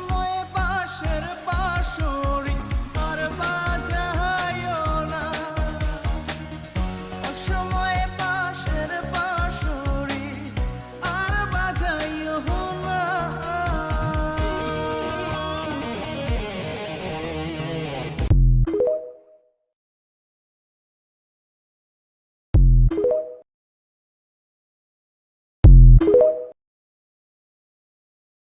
সময় পাশের পাশো।